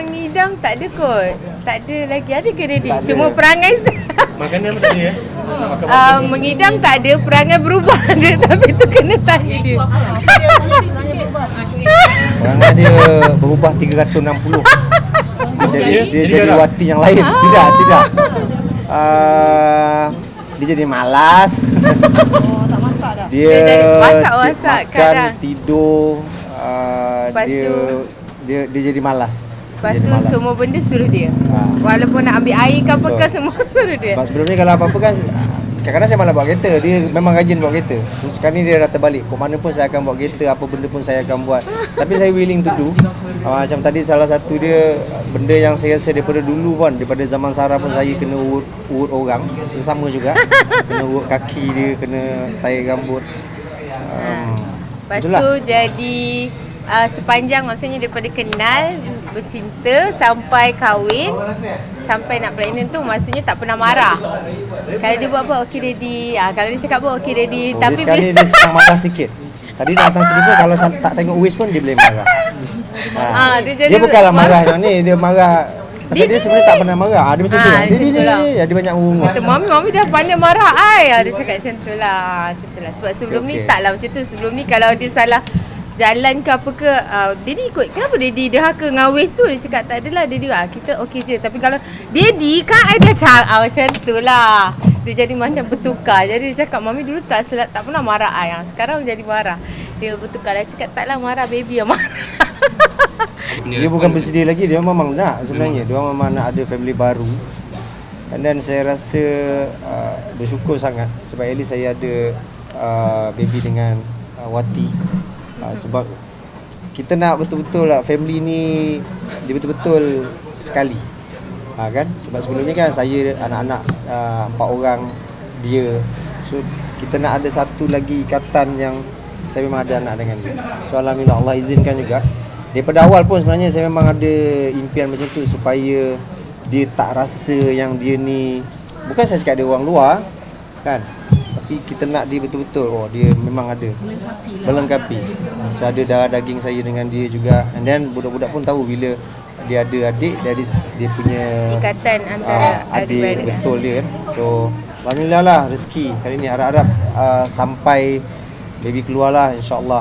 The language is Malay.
mengidam tak ada kot. Tak ada lagi. Ada ke ready? Tak ada. Cuma perangai saya. Makanan pun tak ada ya? Makan Uh, mengidam tak ada, perangai berubah dia tapi tu kena tanya dia. Perangai dia berubah 360 Dia jadi, dia Jadi wati yang lain Tidak, tidak uh, Dia jadi malas Oh, tak masak dah. Dia, Dia jadi masak, dia masak makan, kadang. tidur uh, Lepas dia, tu- dia, dia jadi malas Lepas tu semua benda suruh dia. Ha. Walaupun nak ambil air ke apa ke semua suruh dia. Sebab sebelum ni kalau apa-apa kan Kadang-kadang saya malah bawa kereta. Dia memang rajin bawa kereta. Terus sekarang ni dia dah terbalik. Kok mana pun saya akan bawa kereta Apa benda pun saya akan buat. Tapi saya willing to do. Uh, Macam tadi salah satu dia Benda yang saya rasa daripada dulu pun Daripada zaman Sarah pun saya kena urut, urut orang. So, Sama juga. Kena urut kaki dia Kena tarik rambut. Um, Lepas itulah. tu jadi uh, sepanjang maksudnya daripada kenal bercinta sampai kahwin sampai nak pregnant tu maksudnya tak pernah marah. Kalau dia buat apa okey daddy. Ah kalau dia cakap apa okey daddy oh, tapi Dia sekarang ni dia sedang marah sikit Tadi dia datang sini pun Kalau tak tengok Wiz pun Dia boleh marah ha. Ah, dia dia, jadi bukanlah marah. yang ni Dia marah Pasal dia, Dia- sebenarnya tak pernah marah ah, Dia macam Ah, tu Dia, dia, lah. dia, dia, dia banyak urungut Kata mami mami dah pandai marah ai. Ah, Dia cakap macam tu lah. Macam tu lah. Sebab sebelum Okey, ni taklah macam tu. Sebelum ni kalau dia salah jalan ke apa ke uh, Daddy ikut. Kenapa Daddy derhaka dengan Wes tu? Dia cakap tak adalah. Daddy ah, Kita okey je. Tapi kalau Daddy kan ada cara ah, Macam tu lah. Dia jadi macam bertukar. Jadi dia cakap Mami dulu tak selat, tak pernah marah ai. Ah, Sekarang jadi marah. Dia bertukar. Dia cakap taklah marah Baby yang marah. Dia bukan bersedia lagi. Dia memang nak sebenarnya. Dia memang nak ada family baru. And then saya rasa uh, Bersyukur sangat Sebab at least saya ada uh, Baby dengan uh, Wati uh, Sebab Kita nak betul-betul lah Family ni Dia betul-betul Sekali. Ha, kan? Sebab sebelum ni kan Saya anak-anak uh, Empat orang Dia. So kita nak ada satu lagi ikatan yang Saya memang ada anak dengan dia. So Alhamdulillah Allah izinkan juga. Daripada awal pun sebenarnya Saya memang ada impian macam tu Supaya Dia tak rasa yang dia ni Bukan saya cakap dia orang luar Kan Tapi kita nak dia betul-betul. Oh dia memang ada. Melengkapi. So ada darah daging saya dengan dia juga. And then budak-budak pun tahu bila Dia ada adik s- dia punya Ikatan antara Ah, adik adik-beradik. betul dia kan so alhamdulillah lah rezeki kali ni harap-harap uh, sampai baby keluar lah insyaallah